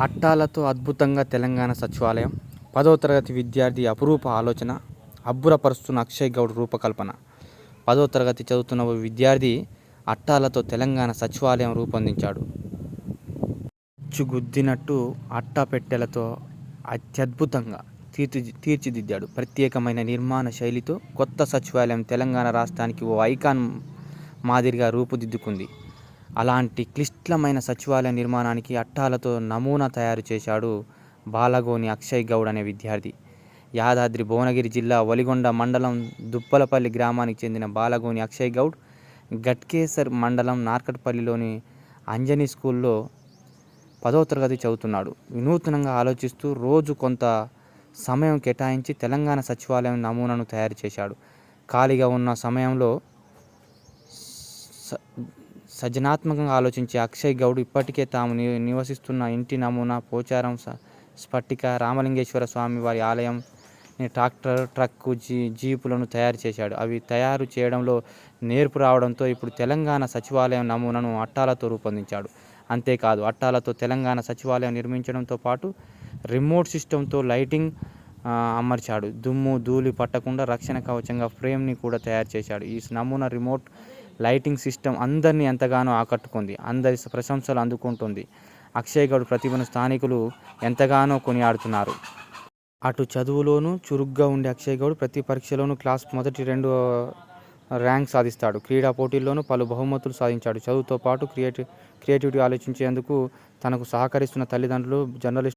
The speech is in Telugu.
అట్టాలతో అద్భుతంగా తెలంగాణ సచివాలయం పదవ తరగతి విద్యార్థి అపురూప ఆలోచన అబ్బురపరుస్తున్న అక్షయ్ గౌడ్ రూపకల్పన. పదవ తరగతి చదువుతున్న ఓ విద్యార్థి అట్టాలతో తెలంగాణ సచివాలయం రూపొందించాడు. గుద్దినట్టు అట్టా పెట్టెలతో అత్యద్భుతంగా తీర్చి తీర్చిదిద్దాడు. ప్రత్యేకమైన నిర్మాణ శైలితో కొత్త సచివాలయం తెలంగాణ రాష్ట్రానికి ఓ ఐకాన్ మాదిరిగా రూపుదిద్దుకుంది. అలాంటి క్లిష్టమైన సచివాలయ నిర్మాణానికి అట్టాలతో నమూనా తయారు చేశాడు బాలగోని అక్షయ్ గౌడ్ అనే విద్యార్థి. యాదాద్రి భువనగిరి జిల్లా వలిగొండ మండలం దుప్పలపల్లి గ్రామానికి చెందిన బాలగోని అక్షయ్ గౌడ్ గట్కేసర్ మండలం నార్కట్పల్లిలోని అంజనీ స్కూల్లో పదో తరగతి చదువుతున్నాడు. వినూత్నంగా ఆలోచిస్తూ రోజు కొంత సమయం కేటాయించి తెలంగాణ సచివాలయం నమూనాను తయారు చేశాడు. ఖాళీగా ఉన్న సమయంలో సృజనాత్మకంగా ఆలోచించే అక్షయ్ గౌడ్ ఇప్పటికే తాము ని నివసిస్తున్న ఇంటి నమూనా పోచారం స- స్ఫటిక రామలింగేశ్వర స్వామి వారి ఆలయం ట్రాక్టర్ ట్రక్కు జీ జీపులను తయారు చేశాడు. అవి తయారు చేయడంలో నేర్పు రావడంతో ఇప్పుడు తెలంగాణ సచివాలయం నమూనాను అట్టాలతో రూపొందించాడు. అంతేకాదు అట్టాలతో తెలంగాణ సచివాలయం నిర్మించడంతో పాటు రిమోట్ సిస్టంతో లైటింగ్ అమర్చాడు. దుమ్ము ధూళి పట్టకుండా రక్షణ కవచంగా ఫ్రేమ్ని కూడా తయారు చేశాడు. ఈ నమూనా రిమోట్ లైటింగ్ సిస్టమ్ అందరినీ ఎంతగానో ఆకట్టుకుంది. అందరి ప్రశంసలు అందుకుంటుంది. అక్షయ్ గౌడ్ ప్రతిభను స్థానికులు ఎంతగానో కొనియాడుతున్నారు. అటు చదువులోనూ చురుగ్గా ఉండే అక్షయ్ గౌడ్ ప్రతి పరీక్షలోనూ క్లాస్ మొదటి రెండు ర్యాంక్ సాధిస్తాడు. క్రీడా పోటీల్లోనూ పలు బహుమతులు సాధించాడు. చదువుతో పాటు క్రియేటి క్రియేటివిటీ ఆలోచించేందుకు తనకు సహకరిస్తున్న తల్లిదండ్రులు జర్నలిస్ట్